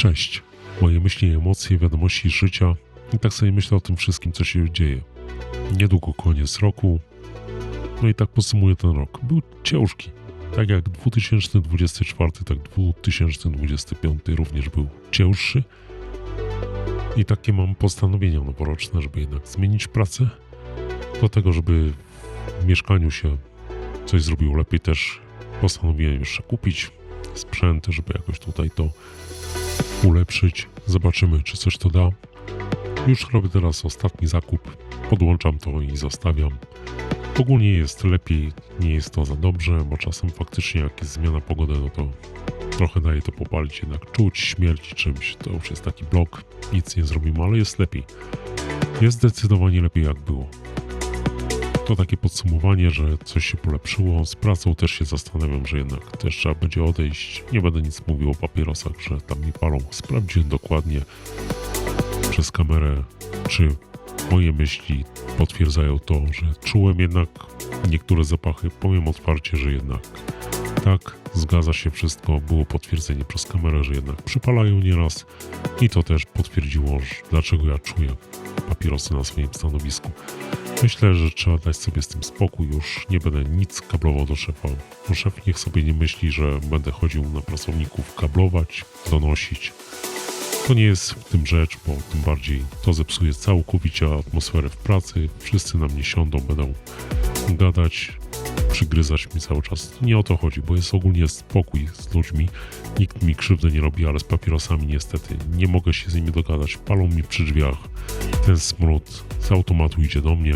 Cześć. Moje myśli, emocje, wiadomości życia i tak sobie myślę o tym wszystkim, co się dzieje. Niedługo koniec roku. No i tak podsumuję ten rok. Był ciężki. Tak jak 2024, tak 2025 również był cięższy. I takie mam postanowienia noworoczne, żeby jednak zmienić pracę. Do tego, żeby w mieszkaniu się coś zrobiło lepiej też postanowiłem jeszcze kupić sprzęt, żeby jakoś tutaj to ulepszyć. Zobaczymy, czy coś to da. Już robię teraz ostatni zakup. Podłączam to i zostawiam. Ogólnie jest lepiej, nie jest to za dobrze, bo czasem faktycznie jak jest zmiana pogody, no to trochę daje to popalić, jednak czuć śmierć czymś. To już jest taki blok, nic nie zrobimy, ale jest lepiej. Jest zdecydowanie lepiej jak było. To takie podsumowanie, że coś się polepszyło. Z pracą też się zastanawiam, że jednak też trzeba będzie odejść. Nie będę nic mówił o papierosach, że tam mi palą. Sprawdziłem dokładnie przez kamerę, czy moje myśli potwierdzają to, że czułem jednak niektóre zapachy. Powiem otwarcie, że jednak tak, zgadza się wszystko. Było potwierdzenie przez kamerę, że jednak przypalają nieraz i to też potwierdziło, dlaczego ja czuję papierosy na swoim stanowisku. Myślę, że trzeba dać sobie z tym spokój. Już nie będę nic kablował do szefa. Bo szef niech sobie nie myśli, że będę chodził na pracowników kablować, donosić. To nie jest w tym rzecz, bo tym bardziej to zepsuje całkowicie atmosferę w pracy. Wszyscy na mnie siądą, będą gadać, przygryzać mi cały czas. Nie o to chodzi, bo jest ogólnie spokój z ludźmi. Nikt mi krzywdy nie robi, ale z papierosami niestety nie mogę się z nimi dogadać. Palą mi przy drzwiach. Ten smród z automatu idzie do mnie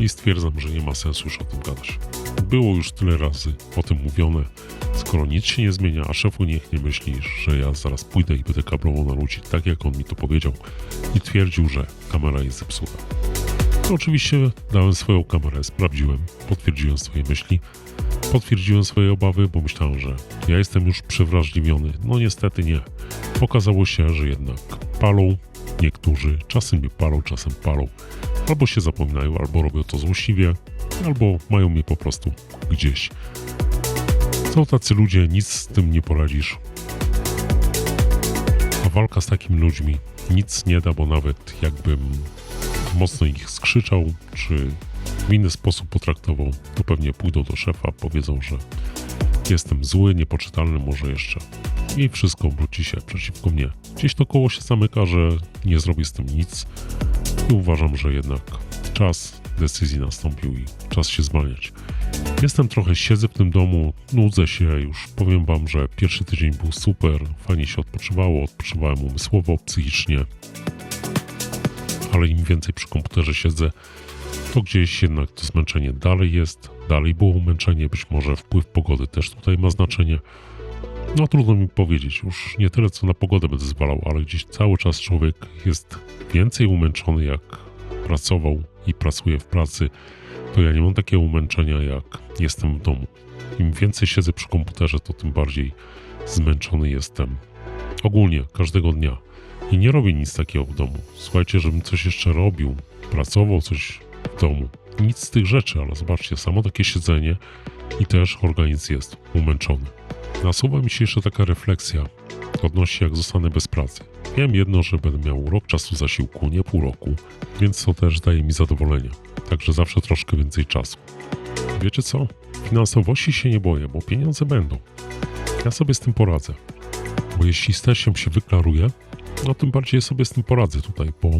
i stwierdzam, że nie ma sensu już o tym gadać. Było już tyle razy o tym mówione. Skoro nic się nie zmienia, a szefu niech nie myśli, że ja zaraz pójdę i będę kablował na ludzi, tak jak on mi to powiedział i twierdził, że kamera jest zepsuta. Oczywiście dałem swoją kamerę, sprawdziłem, potwierdziłem swoje myśli, potwierdziłem swoje obawy, bo myślałem, że ja jestem już przewrażliwiony. No niestety nie. Okazało się, że jednak palą niektórzy, czasem mnie palą, czasem palą. Albo się zapominają, albo robią to złośliwie, albo mają mnie po prostu gdzieś. Są tacy ludzie, nic z tym nie poradzisz. A walka z takimi ludźmi nic nie da, bo nawet jakbym mocno ich skrzyczał, czy w inny sposób potraktował, to pewnie pójdą do szefa, powiedzą, że jestem zły, niepoczytalny może jeszcze. I wszystko obróci się przeciwko mnie. Gdzieś to koło się zamyka, że nie zrobię z tym nic. I uważam, że jednak czas decyzji nastąpił i czas się zwalniać. Jestem trochę, siedzę w tym domu, nudzę się już. Powiem wam, że pierwszy tydzień był super, fajnie się odpoczywało, odpoczywałem umysłowo, psychicznie. Ale im więcej przy komputerze siedzę, to gdzieś jednak to zmęczenie dalej jest, dalej było męczenie, być może wpływ pogody też tutaj ma znaczenie. No trudno mi powiedzieć, już nie tyle co na pogodę będę zwalał, ale gdzieś cały czas człowiek jest więcej umęczony jak pracował i pracuje w pracy, to ja nie mam takiego umęczenia jak jestem w domu. Im więcej siedzę przy komputerze, to tym bardziej zmęczony jestem. Ogólnie, każdego dnia. I nie robię nic takiego w domu. Słuchajcie, żebym coś jeszcze robił, pracował coś w domu. Nic z tych rzeczy, ale zobaczcie, samo takie siedzenie i też organizm jest umęczony. Nasuwa mi się jeszcze taka refleksja odnośnie jak zostanę bez pracy. Wiem jedno, że będę miał rok czasu zasiłku, nie pół roku, więc to też daje mi zadowolenie. Także zawsze troszkę więcej czasu. Wiecie co? Finansowości się nie boję, bo pieniądze będą. Ja sobie z tym poradzę. Bo jeśli stesią się wyklaruje, no tym bardziej sobie z tym poradzę tutaj, bo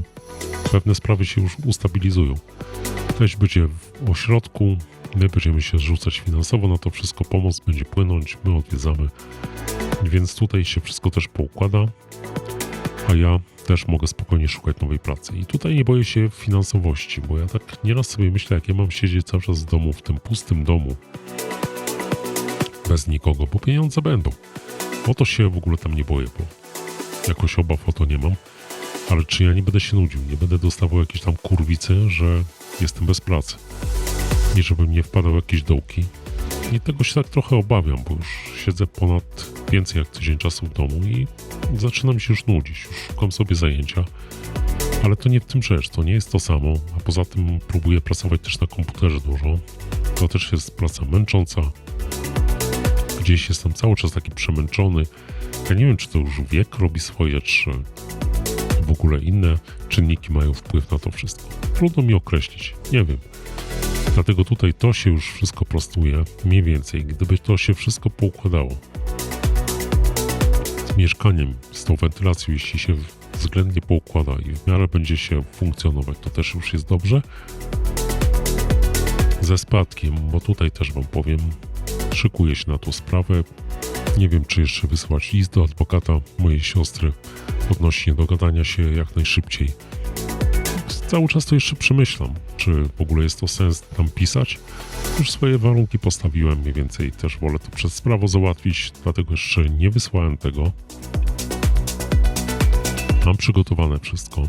pewne sprawy się już ustabilizują. Teś będzie w ośrodku, my będziemy się rzucać finansowo na to wszystko, pomoc będzie płynąć, my odwiedzamy. Więc tutaj się wszystko też poukłada, a ja też mogę spokojnie szukać nowej pracy. I tutaj nie boję się finansowości, bo ja tak nieraz sobie myślę, jak ja mam siedzieć cały czas w domu, w tym pustym domu, bez nikogo, bo pieniądze będą. O to się w ogóle tam nie boję, bo jakoś obaw o to nie mam. Ale czy ja nie będę się nudził, nie będę dostawał jakieś tam kurwicy, że jestem bez pracy. Nie żebym nie wpadał w jakieś dołki. I tego się tak trochę obawiam, bo już siedzę ponad więcej jak tydzień czasu w domu i zaczynam się już nudzić. Już szukam sobie zajęcia. Ale to nie w tym rzecz, to nie jest to samo. A poza tym próbuję pracować też na komputerze dużo. To też jest praca męcząca. Gdzieś jestem cały czas taki przemęczony. Ja nie wiem, czy to już wiek robi swoje, czy w ogóle inne czynniki mają wpływ na to wszystko. Trudno mi określić, nie wiem. Dlatego tutaj to się już wszystko prostuje, mniej więcej. Gdyby to się wszystko poukładało z mieszkaniem, z tą wentylacją, jeśli się względnie poukłada i w miarę będzie się funkcjonować, to też już jest dobrze. Ze spadkiem, bo tutaj też Wam powiem, szykuję się na tą sprawę. Nie wiem, czy jeszcze wysłać list do adwokata mojej siostry odnośnie dogadania się jak najszybciej. Cały czas to jeszcze przemyślam, czy w ogóle jest to sens tam pisać. Już swoje warunki postawiłem mniej więcej, też wolę to przez prawo załatwić, dlatego jeszcze nie wysłałem tego. Mam przygotowane wszystko.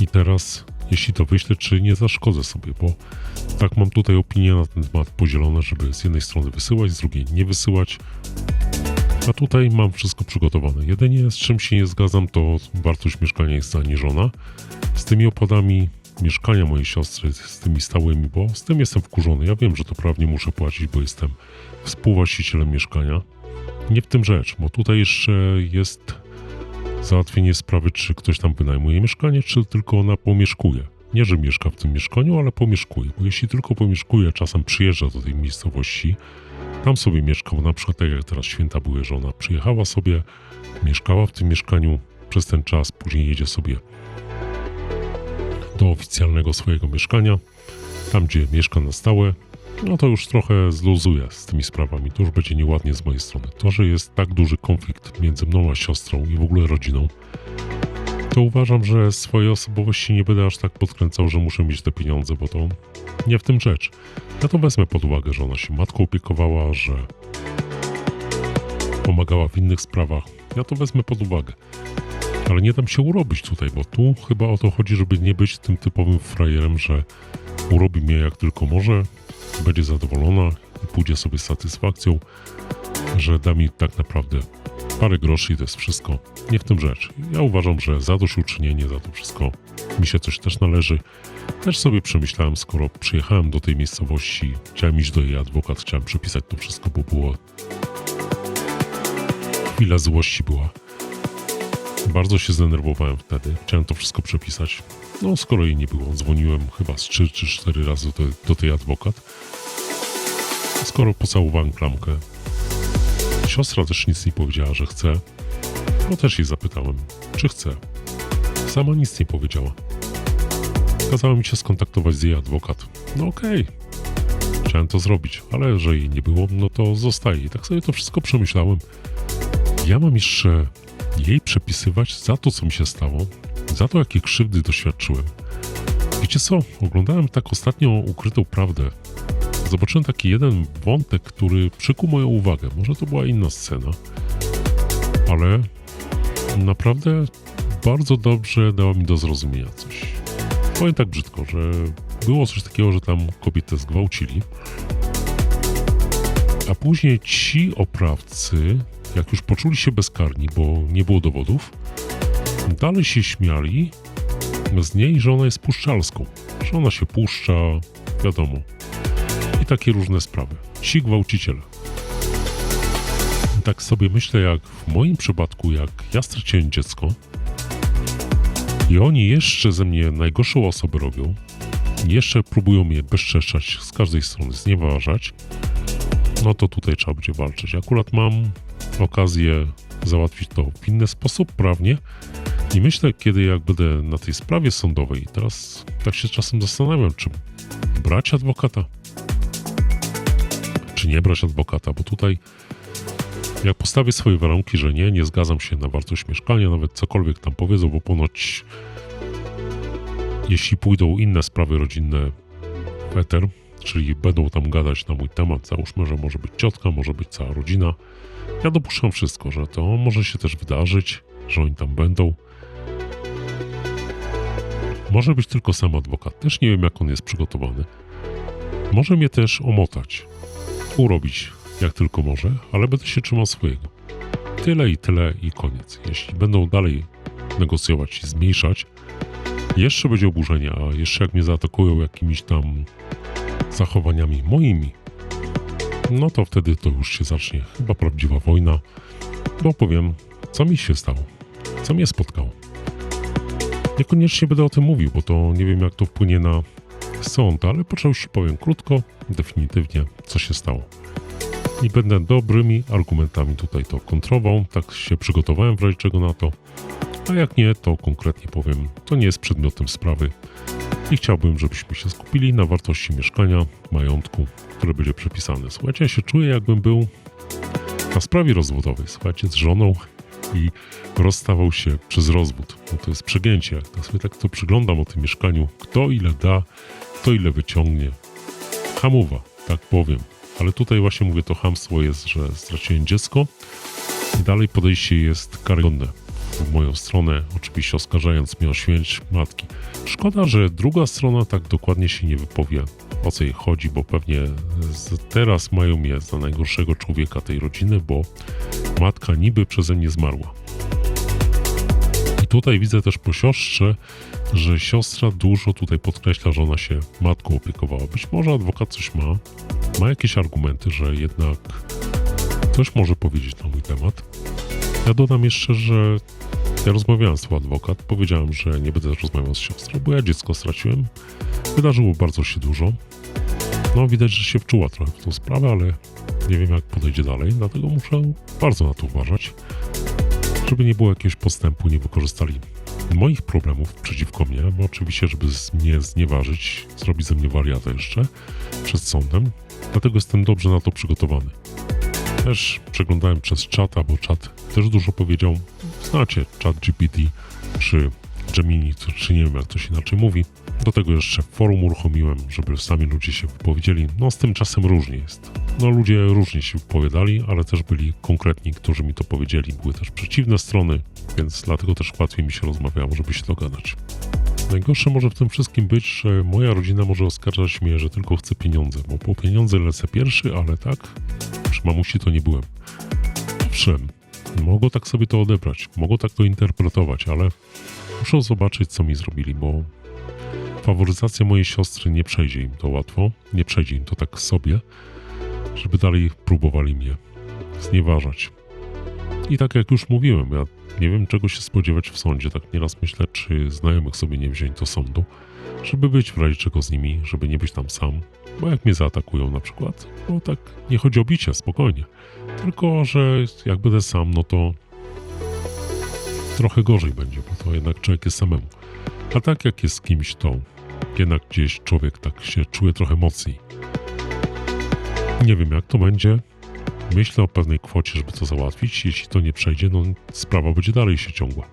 I teraz, jeśli to wyślę, czy nie zaszkodzę sobie, bo tak mam tutaj opinię na ten temat podzielone, żeby z jednej strony wysyłać, z drugiej nie wysyłać. A tutaj mam wszystko przygotowane. Jedynie z czym się nie zgadzam, to wartość mieszkania jest zaniżona. Z tymi opłatami mieszkania mojej siostry, z tymi stałymi, bo z tym jestem wkurzony. Ja wiem, że to prawnie muszę płacić, bo jestem współwłaścicielem mieszkania. Nie w tym rzecz, bo tutaj jeszcze jest załatwienie sprawy, czy ktoś tam wynajmuje mieszkanie, czy tylko ona pomieszkuje. Nie, że mieszka w tym mieszkaniu, ale pomieszkuje. Bo jeśli tylko pomieszkuje, czasem przyjeżdża do tej miejscowości, tam sobie mieszkał, na przykład tak jak teraz święta były, że ona przyjechała sobie, mieszkała w tym mieszkaniu przez ten czas, później jedzie sobie do oficjalnego swojego mieszkania, tam gdzie mieszka na stałe, no to już trochę zluzuje z tymi sprawami. To już będzie nieładnie z mojej strony. To, że jest tak duży konflikt między mną a siostrą i w ogóle rodziną, to uważam, że swojej osobowości nie będę aż tak podkręcał, że muszę mieć te pieniądze, bo to nie w tym rzecz. Ja to wezmę pod uwagę, że ona się matką opiekowała, że pomagała w innych sprawach. Ja to wezmę pod uwagę. Ale nie dam się urobić tutaj, bo tu chyba o to chodzi, żeby nie być tym typowym frajerem, że urobi mnie jak tylko może, będzie zadowolona i pójdzie sobie z satysfakcją, że da mi tak naprawdę parę groszy i to jest wszystko. Nie w tym rzecz. Ja uważam, że zadośćuczynienie za to wszystko mi się coś też należy. Też sobie przemyślałem, skoro przyjechałem do tej miejscowości, chciałem iść do jej adwokat, chciałem przepisać to wszystko, bo było chwila złości była. Bardzo się zdenerwowałem wtedy. Chciałem to wszystko przepisać. No, skoro jej nie było, dzwoniłem chyba z 3 czy 4 razy do, do tej adwokat. Skoro pocałowałem klamkę, siostra też nic nie powiedziała, że chce, no też jej zapytałem, czy chce. Sama nic nie powiedziała. Kazała mi się skontaktować z jej adwokat. No okej. Okay. Chciałem to zrobić, ale że jej nie było, no to zostaje. I tak sobie to wszystko przemyślałem. Ja mam jeszcze jej przepisywać za to, co mi się stało, za to, jakie krzywdy doświadczyłem. Wiecie co? Oglądałem tak ostatnio ukrytą prawdę. Zobaczyłem taki jeden wątek, który przykuł moją uwagę. Może to była inna scena, ale naprawdę bardzo dobrze dała mi do zrozumienia coś. Powiem tak brzydko, że było coś takiego, że tam kobietę zgwałcili, a później ci oprawcy jak już poczuli się bezkarni, bo nie było dowodów, dalej się śmiali z niej, że ona jest puszczalską, że ona się puszcza, wiadomo. I takie różne sprawy. Ci gwałciciele. Tak sobie myślę, jak w moim przypadku, jak ja straciłem dziecko i oni jeszcze ze mnie najgorszą osobę robią, jeszcze próbują mnie bezczeszczać z każdej strony, znieważać, no to tutaj trzeba będzie walczyć. Akurat mam okazję załatwić to w inny sposób, prawnie. I myślę, kiedy jak będę na tej sprawie sądowej, teraz tak się czasem zastanawiam, czy brać adwokata, czy nie brać adwokata, bo tutaj jak postawię swoje warunki, że nie, nie zgadzam się na wartość mieszkania, nawet cokolwiek tam powiedzą, bo ponoć jeśli pójdą inne sprawy rodzinne w eter, czyli będą tam gadać na mój temat, załóżmy, że może być ciotka, może być cała rodzina, ja dopuszczam wszystko, że to może się też wydarzyć, że oni tam będą. Może być tylko sam adwokat. Też nie wiem, jak on jest przygotowany. Może mnie też omotać, urobić jak tylko może, ale będę się trzymał swojego. Tyle i tyle i koniec. Jeśli będą dalej negocjować i zmniejszać, jeszcze będzie oburzenie, a jeszcze jak mnie zaatakują jakimiś tam zachowaniami moimi, no to wtedy to już się zacznie chyba prawdziwa wojna, bo powiem, co mi się stało, co mnie spotkało. Niekoniecznie będę o tym mówił, bo to nie wiem, jak to wpłynie na sąd, ale po części powiem krótko, definitywnie, co się stało. I będę dobrymi argumentami tutaj to kontrował, tak się przygotowałem w razie czego na to. A jak nie, to konkretnie powiem, to nie jest przedmiotem sprawy i chciałbym, żebyśmy się skupili na wartości mieszkania, majątku, które będzie przepisane. Słuchajcie, ja się czuję, jakbym był na sprawie rozwodowej, słuchajcie, z żoną i rozstawał się przez rozwód. No to jest przegięcie. Tak sobie tak to przyglądam o tym mieszkaniu. Kto ile da, kto ile wyciągnie. Hamowa, tak powiem. Ale tutaj właśnie mówię, to hamstwo jest, że straciłem dziecko i dalej podejście jest karygodne w moją stronę, oczywiście oskarżając mnie o śmierć matki. Szkoda, że druga strona tak dokładnie się nie wypowie, o co jej chodzi, bo pewnie teraz mają mnie za najgorszego człowieka tej rodziny, bo matka niby przeze mnie zmarła. I tutaj widzę też po siostrze, że siostra dużo tutaj podkreśla, że ona się matką opiekowała. Być może adwokat coś ma, ma jakieś argumenty, że jednak coś może powiedzieć na mój temat. Ja dodam jeszcze, że ja rozmawiałem z adwokat, powiedziałem, że nie będę rozmawiał z siostrą, bo ja dziecko straciłem. Wydarzyło bardzo się dużo. No widać, że się wczuła trochę w tą sprawę, ale nie wiem jak podejdzie dalej, dlatego muszę bardzo na to uważać, żeby nie było jakiegoś postępu, nie wykorzystali moich problemów przeciwko mnie, bo oczywiście, żeby mnie znieważyć, zrobić ze mnie wariata jeszcze przed sądem, dlatego jestem dobrze na to przygotowany. Też przeglądałem przez czata, bo czat też dużo powiedział. Znacie czat GPT czy Gemini, czy, nie wiem jak to się inaczej mówi. Do tego jeszcze forum uruchomiłem, żeby sami ludzie się wypowiedzieli. No z tym czasem różnie jest. No ludzie różnie się wypowiadali, ale też byli konkretni, którzy mi to powiedzieli. Były też przeciwne strony, więc dlatego też łatwiej mi się rozmawiało, żeby się dogadać. Najgorsze może w tym wszystkim być, że moja rodzina może oskarżać mnie, że tylko chcę pieniądze, bo po pieniądze lecę pierwszy, ale tak, przy mamusi to nie byłem. Owszem, mogą tak sobie to odebrać, mogą tak to interpretować, ale muszę zobaczyć, co mi zrobili, bo faworyzacja mojej siostry nie przejdzie im to łatwo, nie przejdzie im to tak sobie, żeby dalej próbowali mnie znieważać. I tak jak już mówiłem, ja nie wiem czego się spodziewać w sądzie, tak nieraz myślę, czy znajomych sobie nie wziąć do sądu, żeby być w razie czego z nimi, żeby nie być tam sam, bo jak mnie zaatakują na przykład, bo tak nie chodzi o bicie, spokojnie, tylko że jak będę sam, no to trochę gorzej będzie, bo to jednak człowiek jest samemu. A tak jak jest z kimś, to jednak gdzieś człowiek tak się czuje trochę mocniej. Nie wiem jak to będzie. Myślę o pewnej kwocie, żeby to załatwić. Jeśli to nie przejdzie, no sprawa będzie dalej się ciągła.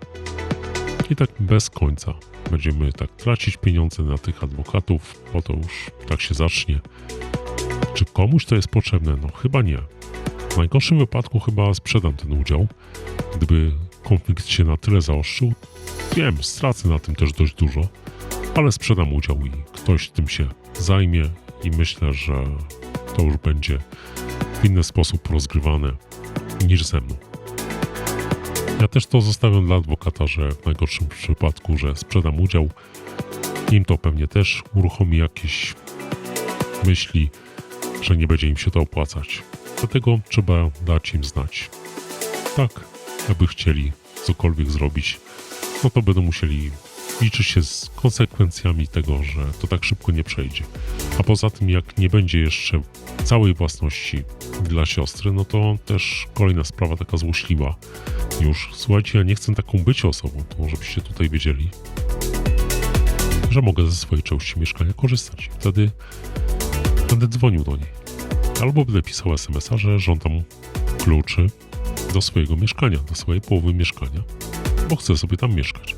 I tak bez końca. Będziemy tak tracić pieniądze na tych adwokatów, bo to już tak się zacznie. Czy komuś to jest potrzebne? No chyba nie. W najgorszym wypadku chyba sprzedam ten udział. Gdyby konflikt się na tyle zaostrzył, wiem, stracę na tym też dość dużo, ale sprzedam udział i ktoś tym się zajmie i myślę, że to już będzie w inny sposób rozgrywane niż ze mną. Ja też to zostawiam dla adwokata, że w najgorszym przypadku, że sprzedam udział, im to pewnie też uruchomi jakieś myśli, że nie będzie im się to opłacać. Dlatego trzeba dać im znać. Tak, aby chcieli cokolwiek zrobić, no to będą musieli liczyć się z konsekwencjami tego, że to tak szybko nie przejdzie. A poza tym, jak nie będzie jeszcze całej własności dla siostry, no to też kolejna sprawa taka złośliwa. Już, słuchajcie, ja nie chcę taką być osobą, to żebyście tutaj wiedzieli, że mogę ze swojej części mieszkania korzystać. Wtedy będę dzwonił do niej. Albo będę pisał SMS-a, że żądam kluczy do swojego mieszkania, do swojej połowy mieszkania, bo chcę sobie tam mieszkać.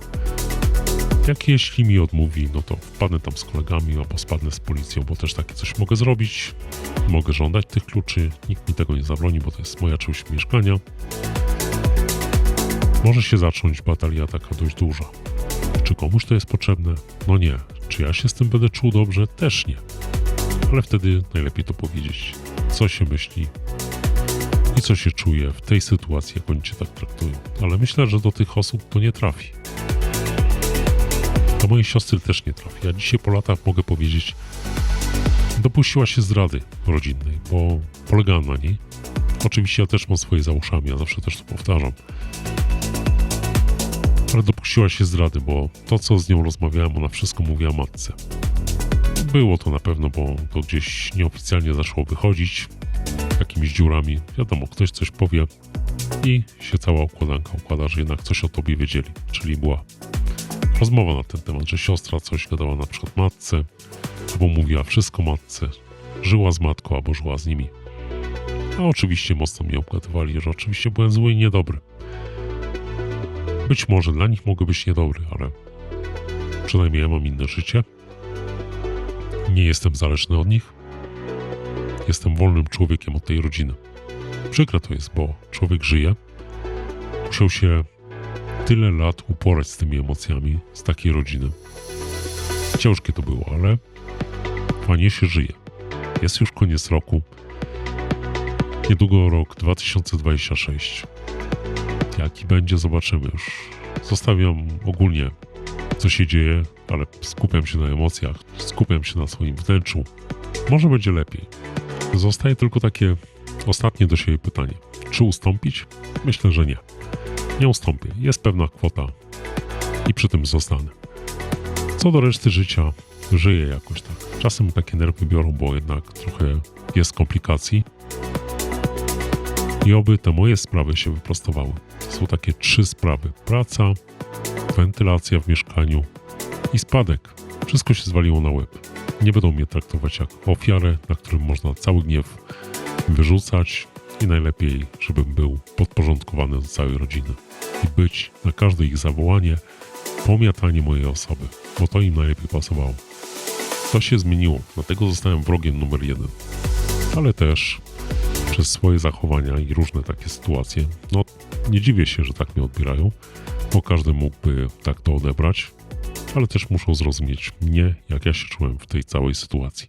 Jak jeśli mi odmówi, no to wpadnę tam z kolegami albo spadnę z policją, bo też takie coś mogę zrobić. Mogę żądać tych kluczy, nikt mi tego nie zabroni, bo to jest moja część mieszkania. Może się zacząć batalia taka dość duża. Czy komuś to jest potrzebne? No nie. Czy ja się z tym będę czuł dobrze? Też nie. Ale wtedy najlepiej to powiedzieć, co się myśli i co się czuje w tej sytuacji, jak oni cię tak traktują. Ale myślę, że do tych osób to nie trafi. Do mojej siostry też nie trafi. Ja dzisiaj po latach mogę powiedzieć, dopuściła się zdrady rodzinnej, bo polegałem na niej. Oczywiście ja też mam swoje za uszami, ja zawsze też to powtarzam. dopuściła się zdrady, bo to, co z nią rozmawiałem, ona wszystko mówiła matce. Było to na pewno, bo to gdzieś nieoficjalnie zaczęło wychodzić jakimiś dziurami. Wiadomo, ktoś coś powie i się cała układanka układa, że jednak coś o tobie wiedzieli. Czyli była rozmowa na ten temat, że siostra coś gadała na przykład matce, albo mówiła wszystko matce, żyła z matką albo żyła z nimi. A oczywiście mocno mnie obgadywali, że oczywiście byłem zły i niedobry. Być może dla nich mogę być niedobry, ale przynajmniej ja mam inne życie. Nie jestem zależny od nich. Jestem wolnym człowiekiem od tej rodziny. Przykre to jest, bo człowiek żyje. Musiał się tyle lat uporać z tymi emocjami z takiej rodziny. Ciężkie to było, ale fajnie się żyje. Jest już koniec roku. Niedługo rok 2026. Jaki będzie, zobaczymy już. Zostawiam ogólnie, co się dzieje, ale skupiam się na emocjach, skupiam się na swoim wnętrzu. Może będzie lepiej. Zostaje tylko takie ostatnie do siebie pytanie. Czy ustąpić? Myślę, że nie. Nie ustąpię. Jest pewna kwota i przy tym zostanę. Co do reszty życia, żyję jakoś tak. Czasem takie nerwy biorą, bo jednak trochę jest komplikacji. I oby te moje sprawy się wyprostowały. Są takie trzy sprawy: praca, wentylacja w mieszkaniu i spadek. Wszystko się zwaliło na łeb. Nie będą mnie traktować jak ofiarę, na którym można cały gniew wyrzucać i najlepiej, żebym był podporządkowany do całej rodziny i być na każde ich zawołanie pomiatanie mojej osoby, bo to im najlepiej pasowało. To się zmieniło, dlatego zostałem wrogiem numer jeden. Ale też przez swoje zachowania i różne takie sytuacje, no nie dziwię się, że tak mnie odbierają, bo każdy mógłby tak to odebrać, ale też muszą zrozumieć mnie, jak ja się czułem w tej całej sytuacji.